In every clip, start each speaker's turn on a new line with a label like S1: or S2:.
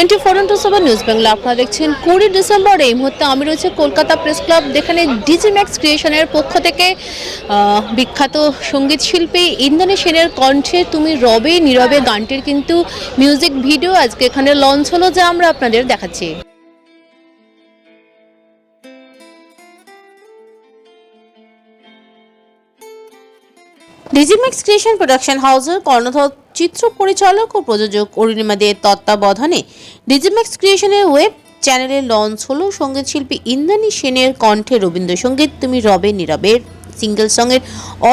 S1: Twenty four into news Bangla আপনারা দেখছেন কুড়ি ডিসেম্বর এই মুহূর্তে আমি রয়েছে কলকাতা প্রেস ক্লাব যেখানে ডিজি ম্যাক্স ক্রিয়েশনের পক্ষ থেকে বিখ্যাত সংগীত শিল্পী ইন্দ্রাণী সেনের কণ্ঠে তুমি রবে নীরবে গানটির কিন্তু মিউজিক ভিডিও আজকে এখানে লঞ্চ হলো যা আমরা আপনাদের দেখাচ্ছি। ডিজিম্যাক্স ক্রিয়েশন প্রোডাকশন হাউসের কর্ণধার চিত্র পরিচালক ও প্রযোজক অরুণিমা দের তত্ত্বাবধানে ডিজিম্যাক্স ক্রিয়েশনের ওয়েব চ্যানেলে লঞ্চ হলো সংগীত শিল্পী ইন্দ্রাণী সেনের কণ্ঠে রবীন্দ্রসঙ্গীত, তুমি রবে নীরবের সিঙ্গেল সঙ্গের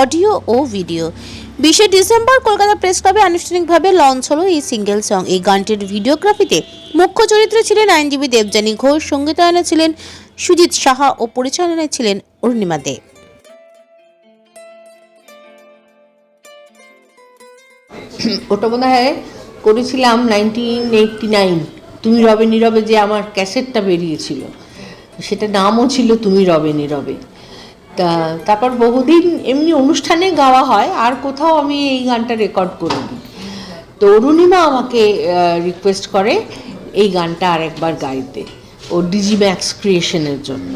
S1: অডিও ও ভিডিও বিশে ডিসেম্বর কলকাতা প্রেস ক্লাবে আনুষ্ঠানিকভাবে লঞ্চ হলো এই সিঙ্গেল সং এই গানটির ভিডিওগ্রাফিতে মুখ্য চরিত্রে ছিলেন আইনজীবী দেবযানী ঘোষ, সঙ্গীতায়নে ছিলেন সুজিত সাহা ও পরিচালনায় ছিলেন অরুণিমা দে।
S2: ওটা বোধ হয় করেছিলাম নাইনটিন এইটটি নাইন তুমি রবে নীরবে যে আমার ক্যাসেটটা বেরিয়েছিল। সেটা নামও ছিল তুমি রবে নীরবে। তা, তারপর বহুদিন এমনি অনুষ্ঠানে গাওয়া হয়, আর কোথাও আমি এই গানটা রেকর্ড করিনি। তো অরুণিমা আমাকে রিকোয়েস্ট করে এই গানটা আরেকবার গাইতে, ও ডিজি ম্যাক্স ক্রিয়েশনের জন্য।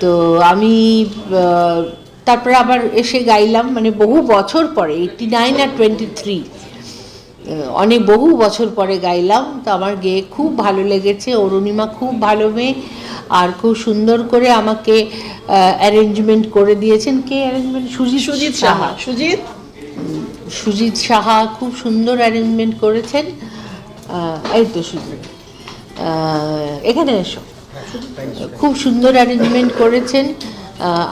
S2: তো আমি তারপরে আবার এসে গাইলাম মানে বহু বছর পরে এইটটি নাইন আর টোয়েন্টি থ্রি অনেক বহু বছর পরে গাইলাম। তো আমার গেয়ে খুব ভালো লেগেছে অরুণিমা খুব ভালো মেয়ে আর খুব সুন্দর করে আমাকে অ্যারেঞ্জমেন্ট করে দিয়েছেন। কে অ্যারেঞ্জমেন্ট সুজিত সুজিত সাহা।
S3: সুজিত?
S2: সুজিত সাহা খুব সুন্দর অ্যারেঞ্জমেন্ট করেছেন। এই তো সুজিত। এখানে এসো। খুব সুন্দর অ্যারেঞ্জমেন্ট করেছেন।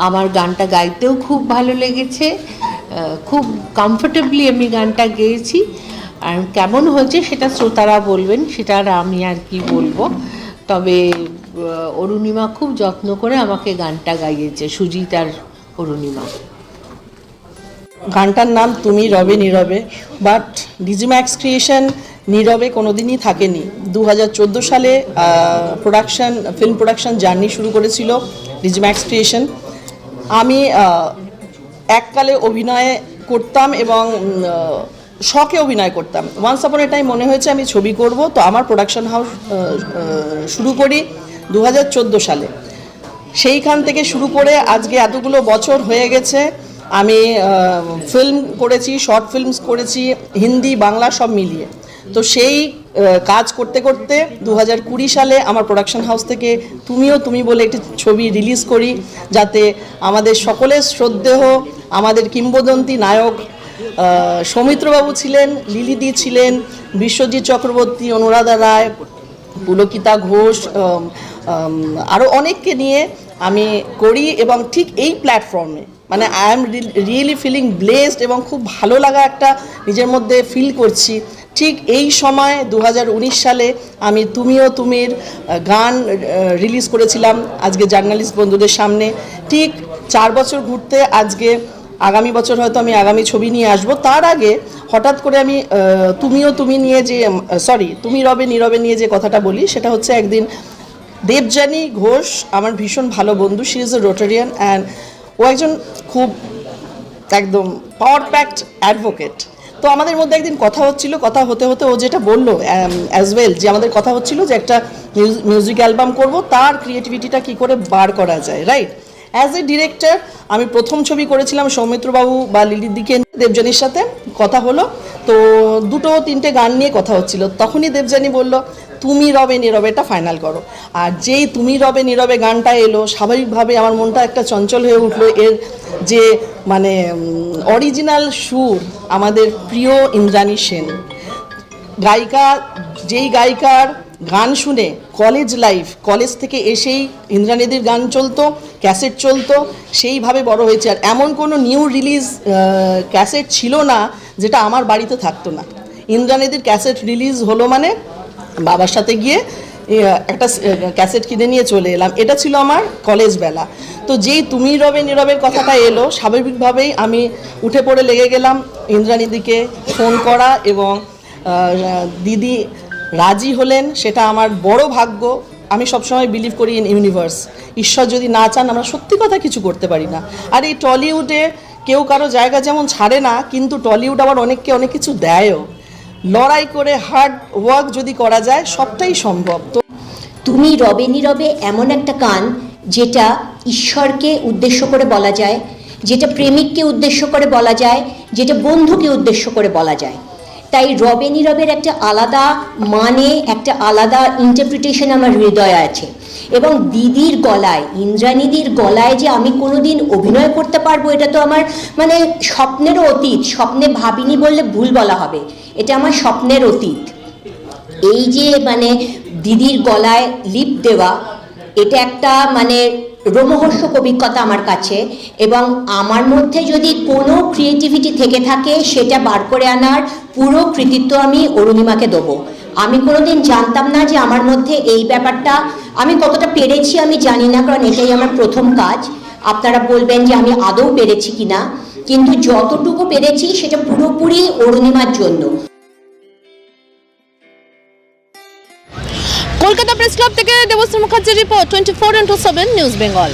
S2: আমার গানটা গাইতেও খুব ভালো লেগেছে। খুব কমফোর্টেবলি আমি গানটা গেয়েছি। আর কেমন হয়েছে সেটা শ্রোতারা বলবেন, সেটা আর আমি আর কি বলব। তবে অরুণিমা খুব যত্ন করে আমাকে গানটা গাইয়েছে, সুজিত আর অরুণিমা।
S3: গানটার নাম তুমি রবে নীরবে বাট ডিজিম্যাক্স ক্রিয়েশন নীরবে কোনোদিনই থাকেনি। দু হাজার চোদ্দ সালে প্রোডাকশন ফিল্ম প্রোডাকশন জার্নি শুরু করেছিল ডিজিম্যাক্স ক্রিয়েশন আমি এককালে অভিনয় করতাম এবং শখে অভিনয় করতাম। ওয়ান্স আপন এটাই মনে হয়েছে আমি ছবি করব, তো আমার প্রোডাকশন হাউস শুরু করি দু হাজার চোদ্দ সালে। সেইখান থেকে শুরু করে আজকে এতগুলো বছর হয়ে গেছে, আমি ফিল্ম করেছি শর্ট ফিল্মস করেছি, হিন্দি, বাংলা সব মিলিয়ে। তো সেই কাজ করতে করতে দু সালে আমার প্রোডাকশন হাউস থেকে তুমিও তুমি বলে একটি ছবি রিলিজ করি, যাতে আমাদের সকলের শ্রদ্ধেয়, আমাদের কিংবদন্তি নায়ক সৌমিত্রবাবু ছিলেন, লিলিদি ছিলেন, বিশ্বজিৎ চক্রবর্তী, অনুরাধা রায়, পুলকিতা ঘোষ আরও অনেককে নিয়ে আমি করি এবং ঠিক এই প্ল্যাটফর্মে মানে I am really feeling blessed এবং খুব ভালো লাগা একটা নিজের মধ্যে ফিল করছি। ঠিক এই সময় দু হাজার উনিশ সালে আমি তুমিও তুমির গান রিলিজ করেছিলাম আজকে জার্নালিস্ট বন্ধুদের সামনে। ঠিক চার বছর ঘুরতে আজকে আগামী বছর হয়তো আমি আগামী ছবি নিয়ে আসব। তার আগে হঠাৎ করে আমি তুমিও তুমি নিয়ে যে সরি তুমি রবে নীরবে নিয়ে যে কথাটা বলি, সেটা হচ্ছে একদিন দেবযানী ঘোষ, আমার ভীষণ ভালো বন্ধু she is a Rotarian and ও একজন খুব একদম পাওয়ার প্যাক্ট অ্যাডভোকেট তো আমাদের মধ্যে একদিন কথা হচ্ছিল, কথা হতে হতে ও যেটা বলল অ্যাজ ওয়েল যে আমাদের কথা হচ্ছিল যে একটা মিউজিক অ্যালবাম করব, তার ক্রিয়েটিভিটিটা কি করে বার করা যায় রাইট অ্যাজ এ ডিরেক্টর আমি প্রথম ছবি করেছিলাম সৌমিত্রবাবু বা লিলির দিকে, দেবযানীর সাথে, কথা হলো। তো দুটো তিনটে গান নিয়ে কথা হচ্ছিল। তখনই দেবযানী বলল তুমি রবে নীরবেটা ফাইনাল করো। আর যেই তুমি রবে, নীরবে গানটা এলো, স্বাভাবিকভাবে আমার মনটা একটা চঞ্চল হয়ে উঠল। এর যে মানে অরিজিনাল সুর আমাদের প্রিয় ইন্দ্রাণী সেন। গায়িকা, যেই গায়িকার গান শুনে কলেজ লাইফ কলেজ থেকে এসেই ইন্দ্রাণীদের গান চলতো ক্যাসেট চলতো, সেইভাবে বড় হয়েছে। আর এমন কোনো নিউ রিলিজ ক্যাসেট ছিল না, যেটা আমার বাড়িতে থাকতো না। ইন্দ্রাণীদের ক্যাসেট রিলিজ হলো মানে বাবার সাথে গিয়ে একটা ক্যাসেট কিনে নিয়ে চলে এলাম। এটা ছিল আমার কলেজ বেলা। তো যেই তুমি রবে নীরবের কথাটা এলো, স্বাভাবিকভাবেই আমি উঠে পড়ে লেগে গেলাম ইন্দ্রাণীদিকে ফোন করা এবং দিদি রাজি হলেন, সেটা আমার বড় ভাগ্য। আমি সবসময় বিলিভ করি ইন ইউনিভার্স ঈশ্বর যদি না চান, আমরা সত্যি কথা কিছু করতে পারি না। আর এই টলিউডে কেউ কারও জায়গা যেমন ছাড়ে না, কিন্তু টলিউড আবার অনেককে অনেক কিছু দেয়ও। লড়াই করে হার্ড ওয়ার্ক যদি করা যায়, সবটাই সম্ভব। তো
S4: তুমি রবে নীরবে এমন একটা কান যেটা ঈশ্বরকে উদ্দেশ্য করে বলা যায়, যেটা প্রেমিককে উদ্দেশ্য করে বলা যায়, যেটা বন্ধুকে উদ্দেশ্য করে বলা যায়। তাই রবে নীরবের একটা আলাদা মানে একটা আলাদা ইন্টারপ্রিটেশন আমার হৃদয়ে আছে। এবং দিদির গলায়, ইন্দ্রাণীদির গলায় যে আমি কোনোদিন অভিনয় করতে পারব, এটা তো আমার মানে স্বপ্নেরও অতীত, স্বপ্নে ভাবিনি বললে ভুল বলা হবে। এটা আমার স্বপ্নের অতীত। এই যে মানে দিদির গলায় লিপ দেওয়া, এটা একটা মানে রোমহর্ষক অভিজ্ঞতা আমার কাছে এবং আমার মধ্যে যদি কোনো ক্রিয়েটিভিটি থেকে থাকে, সেটা বার করে আনার পুরো কৃতিত্ব আমি অরুণিমাকে দেবো। আমি কোনোদিন জানতাম না যে আমার মধ্যে এই ব্যাপারটা, আমি কতটা পেরেছি আমি জানি না, কারণ এটাই আমার প্রথম কাজ। আপনারা বলবেন যে আমি আদৌ পেরেছি কিনা, কিন্তু যতটুকু পেরেছি সেটা পুরোপুরি অরুণিমার জন্য।
S1: কলকাতা প্রেস ক্লাব থেকে দেবশ্রী মুখার্জির report twenty four into seven news Bengal